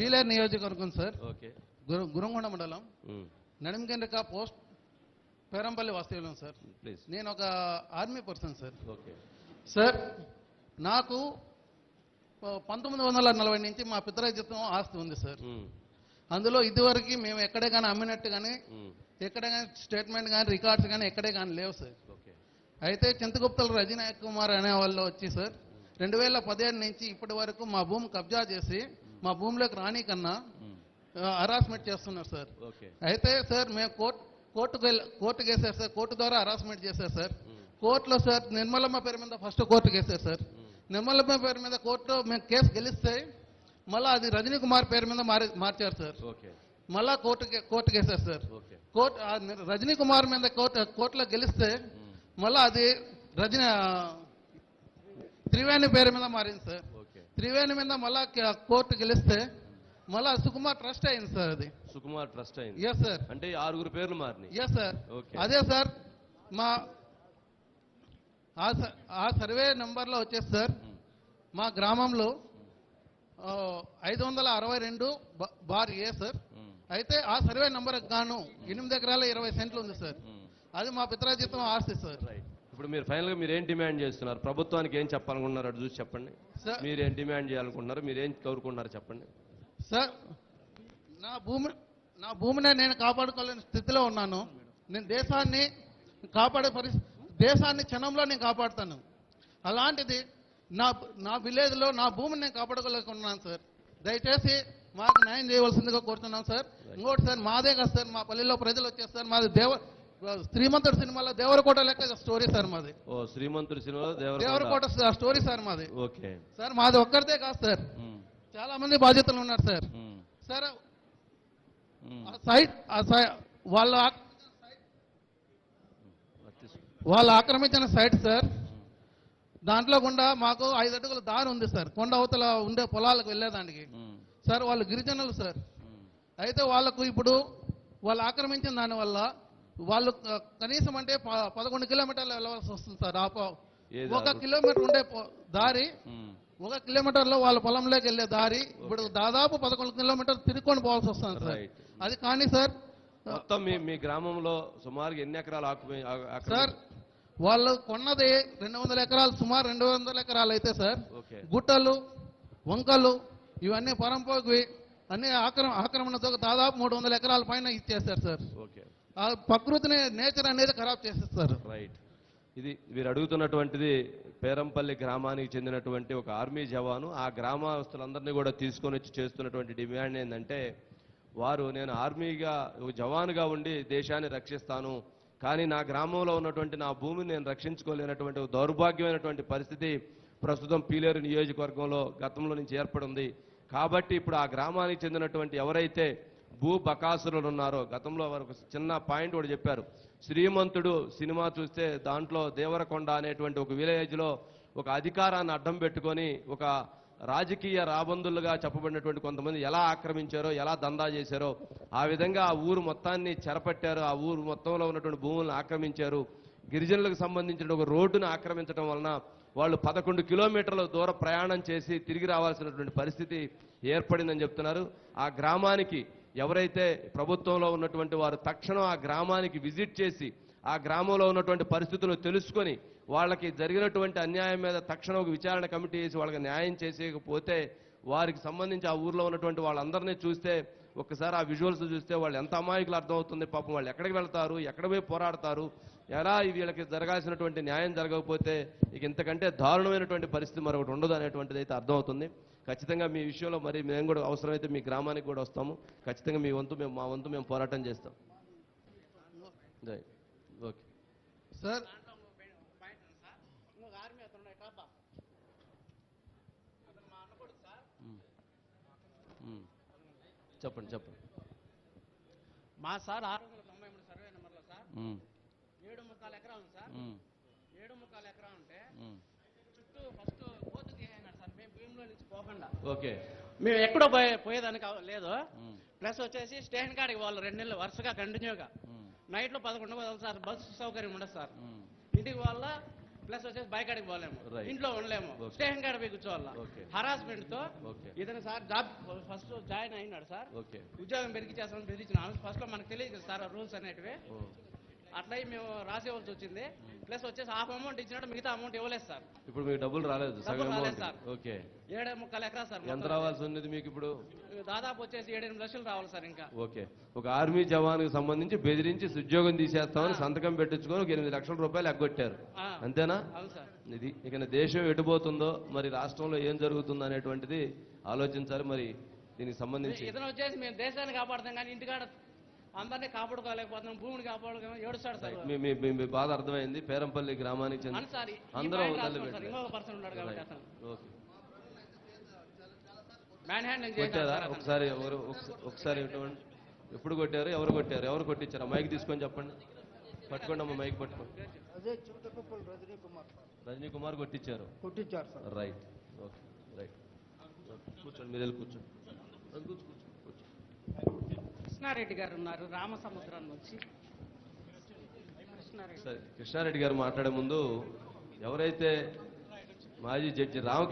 పీలేరు నియోజకవర్గం సార్. గురంగొండ మండలం. నడిమకెండ్రిక పోస్ట్ పేరంపల్లి వాస్తవ్యం సార్. ప్లీజ్ నేను ఒక army person sir. Okay. Sir నాకు పంతొమ్మిది వందల నలభై నుంచి మా పితరాజితం ఆస్తి ఉంది సార్. అందులో ఇదివరకు మేము ఎక్కడే కానీ అమ్మినట్టు కానీ ఎక్కడే కానీ స్టేట్మెంట్ కానీ రికార్డ్స్ కానీ ఎక్కడే కానీ లేవు సార్. ఓకే. అయితే చింతగుప్తల రజనాయక్ కుమార్ అనే వాళ్ళు వచ్చి సార్ రెండు వేల పదిహేడు నుంచి ఇప్పటి వరకు మా భూమి కబ్జా చేసి మా భూమిలోకి రాని కన్నా హరాస్మెంట్ చేస్తున్నారు సార్. ఓకే. అయితే సార్ మేము కోర్టు కోర్టుకు వెళ్ళి కోర్టుకు వేసారు సార్. కోర్టు ద్వారా హరాస్మెంట్ చేశారు సార్. కోర్టులో సార్ నిర్మలమ్మ పేరు మీద ఫస్ట్ కోర్టుకు వేసారు సార్. నిర్మలమ్మ పేరు మీద కోర్టులో మేము కేసు గెలిస్తే మళ్ళీ అది రజనీ కుమార్ పేరు మీద మారి మార్చారు సార్. ఓకే. మళ్ళా కోర్టుకి కోర్టుకు వేసారు సార్. కోర్టు రజనీ కుమార్ మీద కోర్టు కోర్టులో గెలిస్తే మళ్ళా అది రజనీ త్రివేణి పేరు మీద మారింది సార్. త్రివేణి మీద మళ్ళా కోర్టు గెలిస్తే మళ్ళా సుకుమార్ ట్రస్ట్ అయింది సార్ అది. సుకుమార్ ట్రస్ట్ అయింది. ఎస్ సార్ అంటే ఆరుగురు పేర్లు మారినాయి. ఎస్ సార్ అదే సార్ మా ఆ సర్వే నెంబర్లో వచ్చేసి సార్ ఉమ్, మా గ్రామంలో ఐదు వందల అరవై రెండు బార్ ఏ సార్. ఉమ్, అయితే ఆ సర్వే నెంబర్కి గాను ఎనిమిది ఎకరాల ఇరవై సెంట్లు ఉంది సార్. అది మా పిత్రాజితం ఆస్తి సార్. రైట్ ఇప్పుడు మీరు ఫైనల్గా మీరు ఏం డిమాండ్ చేస్తున్నారు? ప్రభుత్వానికి ఏం చెప్పాలనుకుంటున్నారు? అటు చూసి చెప్పండి. సార్ మీరు ఏం డిమాండ్ చేయాలనుకుంటున్నారు? మీరు ఏం కోరుకుంటున్నారు చెప్పండి. సార్ నా భూమి నా భూమిని నేను కాపాడుకోలేని స్థితిలో ఉన్నాను. నేను దేశాన్ని కాపాడే పరిస్థితి దేశాన్ని క్షణంలో నేను కాపాడుతాను. అలాంటిది నా నా విలేజ్లో నా భూమిని నేను కాపాడుకోలేకున్నాను సార్ దయచేసి మాకు న్యాయం చేయవలసిందిగా కోరుతున్నాను సార్ ఇంకోటి సార్ మాదే కదా సార్ మా పల్లెల్లో ప్రజలు వచ్చేస్తారు. మాది దేవ శ్రీమంతుడు సినిమాలో దేవరకోట లెక్క స్టోరీ సార్ మాది. ఓ శ్రీమంతుడి సినిమాలో దేవరకోట. స్టోరీ సార్ మాది. ఓకే. సార్ మాది ఒక్కరిదే కాదు సార్. చాలా మంది బాధ్యతలు ఉన్నారు సార్. సార్ సైట్ వాళ్ళ. వాళ్ళు ఆక్రమించిన సైట్ సార్. దాంట్లో గుండా మాకు ఐదు అడుగుల దారి ఉంది సార్. కొండ అవతల ఉండే పొలాలకు వెళ్ళేదానికి. సార్ వాళ్ళు గిరిజనులు సార్. అయితే వాళ్ళకు ఇప్పుడు వాళ్ళు ఆక్రమించిన దానివల్ల వాళ్ళు కనీసం అంటే పదకొండు కిలోమీటర్లు వెళ్ళవలసి వస్తుంది సార్. ఆ ఒక? కిలోమీటర్ ఉండే దారి. ఒక కిలోమీటర్లో వాళ్ళ పొలంలోకి వెళ్ళే దారి ఇప్పుడు దాదాపు పదకొండు కిలోమీటర్లు తిరుక్కొని పోవాల్సి వస్తుంది సార్. అది కానీ సార్ మొత్తం మీ మీ గ్రామంలో సుమారుగా ఎన్ని ఎకరాలు ఆక్యుపై ఆ- ఆక్రమి- సార్ వాళ్ళు కొన్నది రెండు వందల ఎకరాలు సుమారు రెండు వందల ఎకరాలు అయితే సార్. గుట్టలు వంకలు ఇవన్నీ పరంపోకి అన్ని ఆక్రమ ఆక్రమణతో దాదాపు మూడు వందల ఎకరాల పైన ఇచ్చేస్తారు సార్. ఓకే. ఆ ప్రకృతిని నేచర్ అనేది ఖరాబ్ చేసేస్తారు. రైట్ ఇది వీరు అడుగుతున్నటువంటిది పేరంపల్లి గ్రామానికి చెందినటువంటి ఒక ఆర్మీ జవాను. ఆ గ్రామస్తులందరినీ కూడా తీసుకొని వచ్చి చేస్తున్నటువంటి డిమాండ్ ఏంటంటే వారు నేను ఆర్మీగా ఒక జవానుగా ఉండి దేశాన్ని రక్షిస్తాను. కానీ నా గ్రామంలో ఉన్నటువంటి నా భూమిని నేను రక్షించుకోలేనటువంటి దౌర్భాగ్యమైనటువంటి పరిస్థితి ప్రస్తుతం పీలేరు నియోజకవర్గంలో గతంలో నుంచి ఏర్పడింది. కాబట్టి ఇప్పుడు ఆ గ్రామానికి చెందినటువంటి ఎవరైతే భూ బకాసురులు ఉన్నారో గతంలో వారు ఒక చిన్న పాయింట్ కూడా చెప్పారు. శ్రీమంతుడు సినిమా చూస్తే దాంట్లో దేవరకొండ అనేటువంటి ఒక విలేజ్లో ఒక అధికారాన్ని అడ్డం పెట్టుకొని ఒక రాజకీయ రాబందులుగా చెప్పబడినటువంటి కొంతమంది ఎలా ఆక్రమించారో ఎలా దందా చేశారో ఆ విధంగా ఆ ఊరు మొత్తాన్ని చెరపట్టారు. ఆ ఊరు మొత్తంలో ఉన్నటువంటి భూములను ఆక్రమించారు. గిరిజనులకు సంబంధించిన ఒక రోడ్డును ఆక్రమించడం వలన వాళ్ళు పదకొండు కిలోమీటర్ల దూర ప్రయాణం చేసి తిరిగి రావాల్సినటువంటి పరిస్థితి ఏర్పడిందని చెప్తున్నారు. ఆ గ్రామానికి ఎవరైతే ప్రభుత్వంలో ఉన్నటువంటి వారు తక్షణం ఆ గ్రామానికి విజిట్ చేసి ఆ గ్రామంలో ఉన్నటువంటి పరిస్థితులు తెలుసుకొని వాళ్ళకి జరిగినటువంటి అన్యాయం మీద తక్షణం ఒక విచారణ కమిటీ వేసి వాళ్ళకి న్యాయం చేసేయకపోతే వారికి సంబంధించి ఆ ఊర్లో ఉన్నటువంటి వాళ్ళందరినీ చూస్తే ఒక్కసారి ఆ విజువల్స్ చూస్తే వాళ్ళు ఎంత అమాయకులు అర్థమవుతుంది పాపం వాళ్ళు ఎక్కడికి వెళ్తారు ఎక్కడ పోయి పోరాడతారు ఎలా వీళ్ళకి జరగాల్సినటువంటి న్యాయం జరగకపోతే ఇక ఇంతకంటే దారుణమైనటువంటి పరిస్థితి మరొకటి ఉండదు అనేటువంటిది అయితే అర్థమవుతుంది. ఖచ్చితంగా మీ విషయంలో మరి మేము కూడా అవసరమైతే మీ గ్రామానికి కూడా వస్తాము. ఖచ్చితంగా మీ వంతు మేము మా వంతు మేము పోరాటం చేస్తాం. Right okay. సార్. చెప్పండి చెప్పండి. మా సార్ ఆరు వందల తొంభై మూడు సర్వే నెంబర్లో సార్. ముక్కాలు ఎకరా ఉంది సార్. ఏడు ముక్కాలు ఎకరా ఉంటే. చుట్టూ ఫస్ట్ కోతు తీసేసినాడు సార్. మేము భూమిలో నుంచి పోకుండా. ఓకే. మేము ఎక్కడో పోయే పోయేదానికి లేదు. ప్లస్ వచ్చేసి స్టేషన్ కాడికి వాళ్ళు రెండు నెలలు వరుసగా కంటిన్యూగా. నైట్లో పదకొండు పోదాం సార్. బస్సు సౌకర్యం ఉండదు సార్. ఇంటికి వాళ్ళ ప్లస్ వచ్చేసి బైక్ అడిగి పోలేము. ఇంట్లో ఉండలేము. స్టేషన్ కాడ పోయి కూర్చోవాలా. హరాస్మెంట్తో ఇతను సార్ జాబ్ ఫస్ట్ జాయిన్ అయినాడు సార్. ఓకే. ఉద్యోగం పెరిగి చేస్తామని బెదిరించిన ఫస్ట్లో మనకు తెలియదు సార్ రూల్స్ అనేటివి. అట్లా మేము రాసేవలసి వచ్చింది. ప్లస్ వచ్చేసి హాఫ్ అమౌంట్ ఇచ్చినట్టు మిగతా అమౌంట్ ఇవ్వలేదు సార్. ఇప్పుడు మీకు డబ్బులు రాలేదు డబ్బులు రాలేదు సార్. ఓకే. ఏడే ముక్కలు ఎకరా సార్ ఎంత. రావాల్సి ఉన్నది మీకు ఇప్పుడు? దాదాపు వచ్చేసి ఏడెనిమిది లక్షలు రావాలి సార్ ఇంకా. ఓకే. ఒక ఆర్మీ జవాన్కి సంబంధించి బెదిరించి ఉద్యోగం తీసేస్తామని సంతకం పెట్టించుకొని ఒక ఎనిమిది లక్షల రూపాయలు ఎగ్గొట్టారు. అంతేనా? అవును సార్. ఇది ఇక దేశం ఎటుపోతుందో మరి రాష్ట్రంలో ఏం జరుగుతుందో అనేటువంటిది ఆలోచించాలి మరి దీనికి సంబంధించి. ఇతను వచ్చేసి మేము దేశాన్ని కాపాడుతాం కానీ ఇంటికాడ అందరినీ కాపాడుకోలేకపోతున్నాం భూమిని కాపాడుకోలేము ఏడుస్తాడు సార్ మీ మీ- మీ- మీ బాధ అర్థమైంది. పేరంపల్లి గ్రామానికి చెందిన అని సార్ ఈ అందరం పాయింట్ తల్లి రాసుకోండి సార్ బిడ్డలే. ఇంకొక పర్సన్ ఉన్నాడు కాబట్టి అతను. ఓకే. మ్యాన్ హ్యాండింగ్ చేశారు కొట్టారా? సార్ అతను. ఒకసారి ఎవరు ఒకస- ఒకసారి ఇటువంటి ఎప్పుడు కొట్టారు? ఎవరు కొట్టారు? ఎవరు కొట్టించారు? మైక్ తీసుకొని చెప్పండి. పట్టుకోండి అమ్మ మైక్ పట్టుకోండి. అదే చింతకుప్పలు రజనీ కుమార్ రజనీ కుమార్ కొట్టించారు. కొట్టించారు సార్. Right okay right. కూర్చోండి మీరు వెళ్ళి కూర్చోండి. కూర్చో, కూర్చో, కూర్చో. కృష్ణారెడ్డి గారు ఉన్నారు రామసముద్రం నుంచి. కృష్ణారెడ్డి. కృష్ణారెడ్డి గారు మాట్లాడే ముందు ఎవరైతే మాజీ జడ్జి రామకృష్ణ